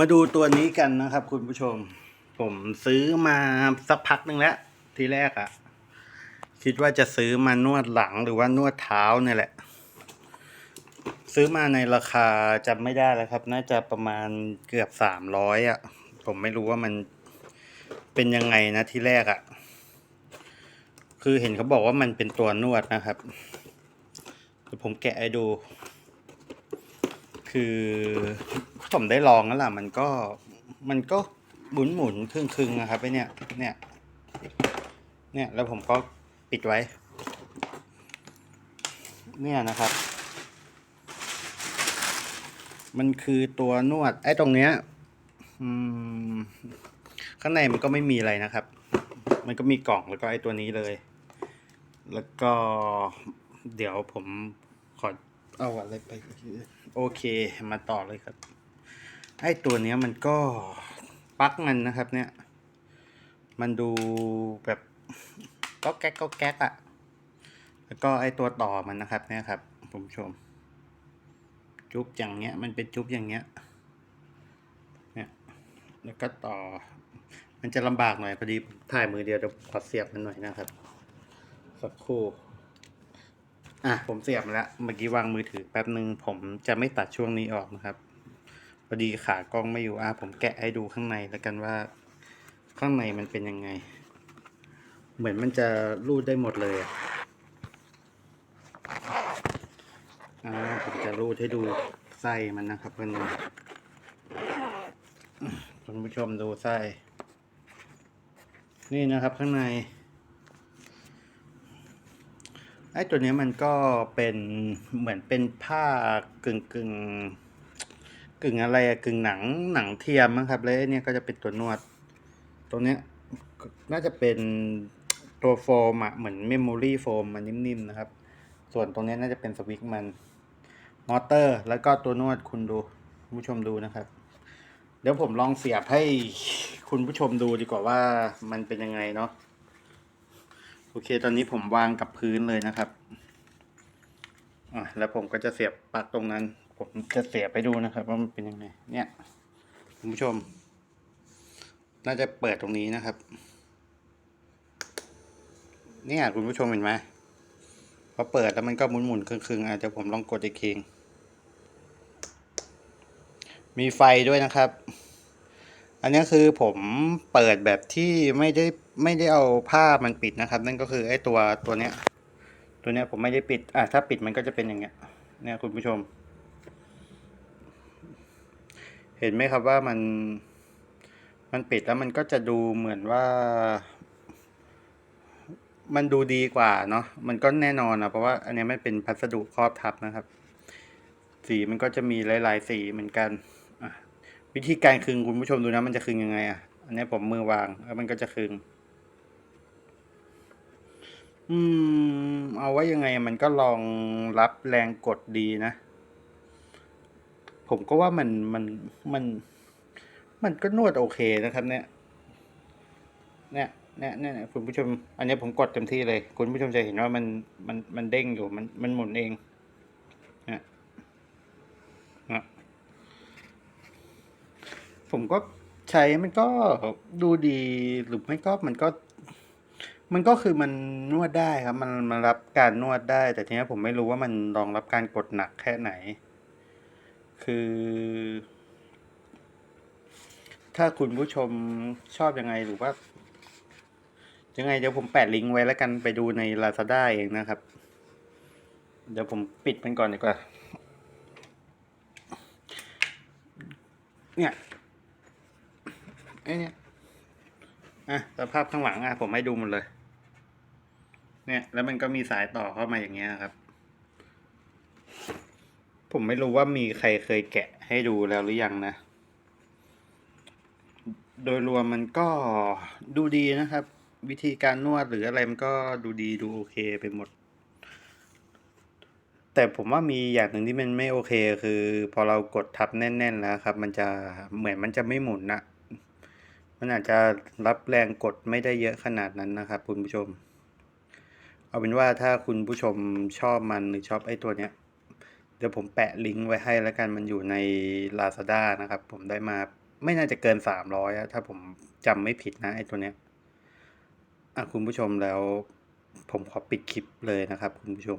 มาดูตัวนี้กันนะครับ คุณผู้ชม ผมซื้อมาสักพักหนึ่งแล้ว ทีแรกอะ่ะคิดว่าจะซื้อมานวดหลังหรือว่านวดเท้าเนี่ยแหละ ซื้อมาในราคาจำไม่ได้แล้วครับ น่าจะประมาณเกือบสามร้อยอะผมไม่รู้ว่ามันเป็นยังไงนะที่แรกอะ่ะคือเห็นเขาบอกว่ามันเป็นตัวนวดนะครับผมแกะให้ดู คือ ผมได้ลองแล้วล่ะ มันก็มันก็หมุนหมุนครึ่งครึ่งนะครับไอเนี่ยเนี่ย เนี่ยแล้วผมก็ปิดไว้ เนี่ยนะครับ มันคือตัวนวดไอ้ตรงเนี้ยข้างในมันก็ไม่มีอะไรนะครับ มันก็มีกล่องแล้วก็ไอ้ตัวนี้เลย แล้วก็เดี๋ยวผมขอเอาอะไรไป โอเค มาต่อเลยครับ ไอ้ตัวเนี้ยมันก็ปักมันนะครับเนี่ย มันดูแบบก็แก๊กก็แก๊กอะแล้วก็ไอ้ตัวต่อมันนะครับเนี่ยครับผู้ชม จุ๊บอย่างเงี้ย มันเป็นจุ๊บอย่างเงี้ย เนี่ย แล้วก็ต่อ มันจะลำบากหน่อยพอดีถ่ายมือเดียวเดี๋ยวขอเสียบมันหน่อยนะครับ สักครู่ อะผมเสียบแล้ว เมื่อกี้วางมือถือแป๊บหนึ่งผมจะไม่ตัดช่วงนี้ออกนะครับ อดีขากล้องไม่อยู่อะผมแกะให้ดูข้างในแล้วกันว่า ข้างในมันเป็นยังไง เหมือนมันจะรูดได้หมดเลยอะอ่าผมจะรูดให้ดูไส้มันนะครับเพื่อนคุณผู้ชมดูไส้ นี่นะครับข้างในไอ้ตัวนี้มันก็เป็นเหมือนเป็นผ้ากึ่งกึ่ง กึ่งอะไรอะกึ่งหนังหนังเทียมมั้งครับแล้วเนี่ยก็จะเป็นตัวนวด ตรงเนี้ยน่าจะเป็นตัวโฟมอะเหมือนเมมโมรี่โฟมมันนิ่มๆนะครับ ส่วนตรงเนี้ยน่าจะเป็นสวิตช์มันมอเตอร์ แล้วก็ตัวนวดคุณดูผู้ชมดูนะครับ เดี๋ยวผมลองเสียบให้คุณผู้ชมดูดีกว่าว่ามันเป็นยังไงเนาะโอเค ตอนนี้ผมวางกับพื้นเลยนะครับอะแล้วผมก็จะเสียบปลั๊กตรงนั้น ผมจะเสียไปดูนะครับว่ามันเป็นยังไง เนี่ยคุณผู้ชม น่าจะเปิดตรงนี้นะครับ เนี่ยคุณผู้ชมเห็นไหมพอเปิดแล้วมันก็หมุนหมุนๆครึ่งๆอาจจะผมลองกดอีกทีมีไฟด้วยนะครับ อันนี้คือผมเปิดแบบที่ไม่ได้ไม่ได้เอาผ้ามันปิดนะครับ นั่นก็คือไอ้ตัวตัวเนี้ย ตัวเนี้ยผมไม่ได้ปิด อะถ้าปิดมันก็จะเป็นอย่างเงี้ย เนี่ยคุณผู้ชม เห็นไหมครับว่ามัน มันปิดแล้วมันก็จะดูเหมือนว่า มันดูดีกว่าเนาะ มันก็แน่นอนนะเพราะว่าอันนี้ยมันเป็นพัสดุครอบทับนะครับ สีมันก็จะมีหลาย ๆ สีเหมือนกัน วิธีการคึงคุณผู้ชมดูนะ มันจะคึงยังไงอะ อันนี้ผมมือวางแล้วมันก็จะคึงอืม เอาไว้ยังไงมันก็ลองรับแรงกดดีนะ ผมก็ว่ามันมันมันมันก็นวดโอเคนะครับเนี่ยเนี่ยเนี่ยเนี่ยคุณผู้ชม อันนี้ผมกดเต็มที่เลย คุณผู้ชมจะเห็นว่ามันมันมันเด้งอยู่มันมันหมุนเองนี่ยนะผมก็ใช้มันก็ดูดีหรือไม่ก็มันก็ มันก็คือมันนวดได้ครับ มันมันรับการนวดได้ แต่ทีนี้ผมไม่รู้ว่ามันรองรับการกดหนักแค่ไหน คือ ถ้าคุณผู้ชมชอบยังไงหรือว่า ยังไงเดี๋ยวผมแปะลิงก์ไว้แล้วกันไปดูใน Lazada เองนะครับ เดี๋ยวผมปิดมันก่อนดีกว่า เนี่ยไอ้เนี่ยอะสภาพข้างหลังอะผมให้ดูหมดเลย เนี่ย แล้วมันก็มีสายต่อเข้ามาอย่างเงี้ยครับ ผมไม่รู้ว่ามีใครเคยแกะให้ดูแล้วหรือยังนะ โดยรวมมันก็ดูดีนะครับ วิธีการนวดหรืออะไรมันก็ดูดีดูโอเคไปหมด แต่ผมว่ามีอย่างหนึ่งที่มันไม่โอเคคือ พอเรากดทับแน่น ๆ แล้วครับ มันจะเหมือนมันจะไม่หมุนนะมันอาจจะรับแรงกดไม่ได้เยอะขนาดนั้นนะครับคุณผู้ชม เอาเป็นว่าถ้าคุณผู้ชมชอบมันหรือชอบไอ้ตัวเนี้ย เดี๋ยวผมแปะลิงก์ไว้ให้แล้วกันมันอยู่ใน Lazada นะครับ ผมได้มาไม่น่าจะเกินสามร้อยถ้าผมจำไม่ผิดนะไอ้ตัวเนี้ยอะคุณผู้ชมแล้วผมขอปิดคลิปเลยนะครับคุณผู้ชม